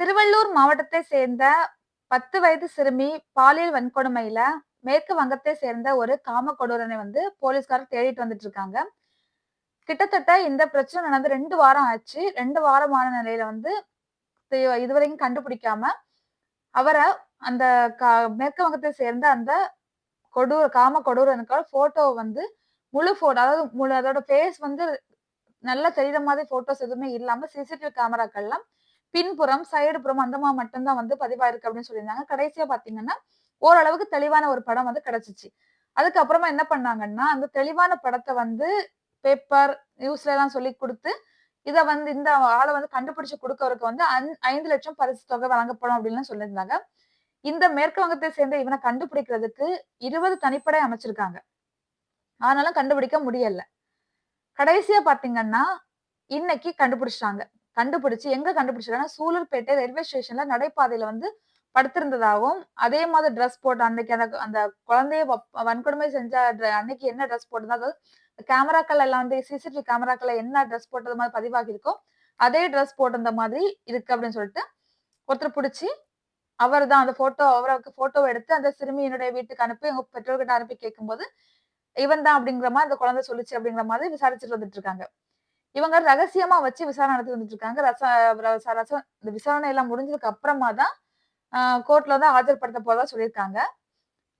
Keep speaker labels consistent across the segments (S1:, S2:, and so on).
S1: திருவள்ளூர் மாவட்டத்தை சேர்ந்த பத்து வயது சிறுமி பாலியல் வன்கொடுமையில மேற்கு வங்கத்தை சேர்ந்த ஒரு காம கொடூரனை வந்து போலீஸ்காரர் தேடிட்டு வந்துட்டு இருக்காங்க. கிட்டத்தட்ட இந்த பிரச்சனை நடந்து ரெண்டு வாரம் ஆச்சு. ரெண்டு வாரமான நிலையில வந்து இதுவரைக்கும் கண்டுபிடிக்காம அவரை அந்த கா- மேற்கு வங்கத்தை சேர்ந்த அந்த கொடூர காம கொடூரனுக்கான போட்டோ வந்து முழு போட்டோ அதாவது முழு அதோட ஃபேஸ் வந்து நல்லா தெரியுற மாதிரி போட்டோஸ் எதுவுமே இல்லாம சிசிடிவி கேமராக்கள்லாம் பின்புறம் சைடு புறம் அந்தமா மட்டும்தான் வந்து பதிவாயிருக்கு அப்படின்னு சொல்லியிருந்தாங்க. கடைசியா பாத்தீங்கன்னா ஓரளவுக்கு தெளிவான ஒரு படம் வந்து கிடைச்சிச்சு. அதுக்கப்புறமா என்ன பண்ணாங்கன்னா அந்த தெளிவான படத்தை வந்து பேப்பர் நியூஸ்ல எல்லாம் சொல்லி கொடுத்து இதை வந்து இந்த ஆளை வந்து கண்டுபிடிச்சு கொடுக்கறதுக்கு வந்து அந் ஐந்து லட்சம் பரிசு தொகை வழங்கப்படும் அப்படின்னு சொல்லியிருந்தாங்க. இந்த மேற்கு வங்கத்தை சேர்ந்த இவனை கண்டுபிடிக்கிறதுக்கு இருபது தனிப்படை அமைச்சிருக்காங்க. ஆனாலும் கண்டுபிடிக்க முடியல. கடைசியா பாத்தீங்கன்னா இன்னைக்கு கண்டுபிடிச்சிட்டாங்க. கண்டுபிடிச்சு எங்க கண்டுபிடிச்சிருக்காங்க சூலூர்பேட்டை ரயில்வே ஸ்டேஷன்ல நடைபாதையில வந்து படுத்திருந்ததாகவும் அதே மாதிரி ட்ரெஸ் போட்டு அன்னைக்கு அந்த அந்த குழந்தைய வப்- வன்கொடுமை செஞ்ச அன்னைக்கு என்ன ட்ரெஸ் போட்டு அதாவது கேமராக்கள் எல்லாம் வந்து சிசிடிவி கேமராக்கள் என்ன ட்ரெஸ் போட்டது மாதிரி பதிவாகிருக்கோ அதே ட்ரெஸ் போட்டிருந்த மாதிரி இருக்கு அப்படின்னு சொல்லிட்டு ஒருத்தர் பிடிச்சி அவர் தான் அந்த போட்டோ அவருக்கு போட்டோ எடுத்து அந்த சிறுமியினுடைய வீட்டுக்கு அனுப்பி அவங்க பெற்றோர்கிட்ட அனுப்பி கேட்கும்போது இவன் தான் அப்படிங்கிற மாதிரி அந்த குழந்தை சொல்லிச்சு அப்படிங்கிற மாதிரி விசாரிச்சுட்டு வந்துட்டு இருக்காங்க. இவங்க ரகசியமா வச்சு விசாரணை நடத்தி வந்துட்டு இருக்காங்க ரச ரச- இந்த விசாரணை எல்லாம் முடிஞ்சதுக்கு அப்புறமா தான் கோர்ட்ல வந்து ஆஜர்படுத்த போறதா சொல்லியிருக்காங்க.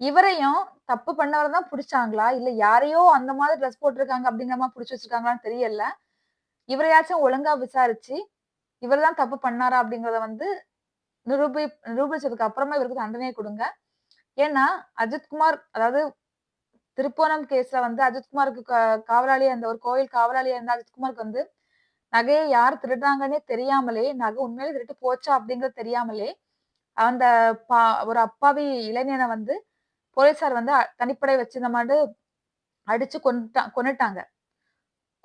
S1: இவரையும் தப்பு பண்ணவர் தான் பிடிச்சாங்களா? இல்ல யாரையோ அந்த மாதிரி ட்ரெஸ் போட்டிருக்காங்க அப்படிங்கிற மாதிரி பிடிச்சி வச்சிருக்காங்களான்னு தெரியல. இவரையாச்சும் ஒழுங்கா விசாரிச்சு இவர் தான் தப்பு பண்ணாரா அப்படிங்கறத வந்து நிரூபி நிரூபிச்சதுக்கு அப்புறமா இவருக்கு தண்டனையை கொடுங்க. ஏன்னா அஜித்குமார் அதாவது திருப்போணம் கேஸ்ல வந்து அஜித்குமாருக்கு காவலாளியா இருந்த ஒரு கோயில் காவலாளியா இருந்த அஜித்குமாருக்கு வந்து நகையை யார் திருடுறாங்கன்னே தெரியாமலே நகை உண்மையிலே திருட்டு போச்சா அப்படிங்கிறது தெரியாமலே அந்த பா ஒரு அப்பாவி இளைஞனை வந்து போலீஸார் வந்து தனிப்படை வச்சு இந்த மாதிரி அடிச்சு கொண்டுட்டா கொன்னுட்டாங்க.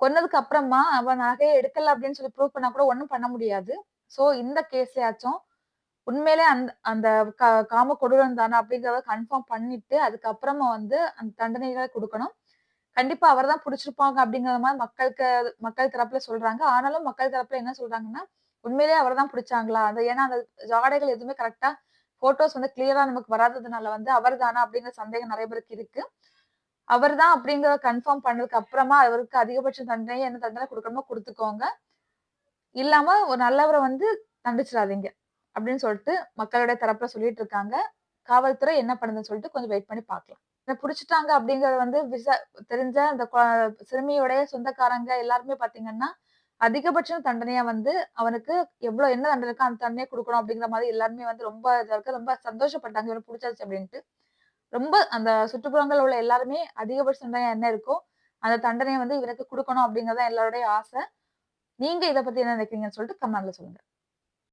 S1: கொன்னதுக்கு அப்புறமா அவன் நகையை எடுக்கல அப்படின்னு சொல்லி ப்ரூவ் பண்ணா கூட ஒன்றும் பண்ண முடியாது. ஸோ இந்த கேஸ்லயாச்சும் உண்மையிலே அந்த அந்த கா- காம கொடூரம் தானே அப்படிங்கறத கன்ஃபார்ம் பண்ணிட்டு அதுக்கப்புறமா வந்து அந்த தண்டனைகளை கொடுக்கணும். கண்டிப்பா அவர் தான் பிடிச்சிருப்பாங்க அப்படிங்கிற மாதிரி மக்களுக்கு மக்கள் தரப்புல சொல்றாங்க. ஆனாலும் மக்கள் தரப்புல என்ன சொல்றாங்கன்னா உண்மையிலேயே அவர் தான் பிடிச்சாங்களா? அந்த ஏன்னா அந்த ஜாடைகள் எதுவுமே கரெக்டா போட்டோஸ் வந்து கிளியரா நமக்கு வராததுனால வந்து அவர் தானா அப்படிங்கிற சந்தேகம் நிறைய பேருக்கு இருக்கு. அவர் தான் அப்படிங்கிறத கன்ஃபார்ம் பண்ணதுக்கு அப்புறமா அவருக்கு அதிகபட்ச தண்டனை என்ன தண்டனை கொடுக்கணுமோ கொடுத்துக்கோங்க. இல்லாம ஒரு நல்லவரை வந்து தண்டிச்சிடாதீங்க. அப்படின்னு சொல்லிட்டு மக்களுடைய தரப்புல சொல்லிட்டு இருக்காங்க. காவல்துறை என்ன பண்ணுதுன்னு சொல்லிட்டு கொஞ்சம் வெயிட் பண்ணி பார்க்கலாம். இதை பிடிச்சிட்டாங்க அப்படிங்கறது வந்து விசா தெரிஞ்ச அந்த சிறுமியோடைய சொந்தக்காரங்க எல்லாருமே பாத்தீங்கன்னா அதிகபட்ச தண்டனையா வந்து அவனுக்கு எவ்வளவு என்ன தண்டனை இருக்கோ அந்த தண்டனையை கொடுக்கணும் அப்படிங்கிற மாதிரி எல்லாருமே வந்து ரொம்ப இதா இருக்கு. ரொம்ப சந்தோஷப்பட்டாங்க. இவனை பிடிச்சாச்சு அப்படின்ட்டு. ரொம்ப அந்த சுற்றுப்புறங்கள் உள்ள எல்லாருமே அதிகபட்ச தண்டனை என்ன இருக்கோ அந்த தண்டனையை வந்து இவனுக்கு கொடுக்கணும் அப்படிங்கறத எல்லாருடைய ஆசை. நீங்க இதை பத்தி என்ன நினைக்கிறீங்கன்னு சொல்லிட்டு கமெண்ட்ல சொல்லுங்க.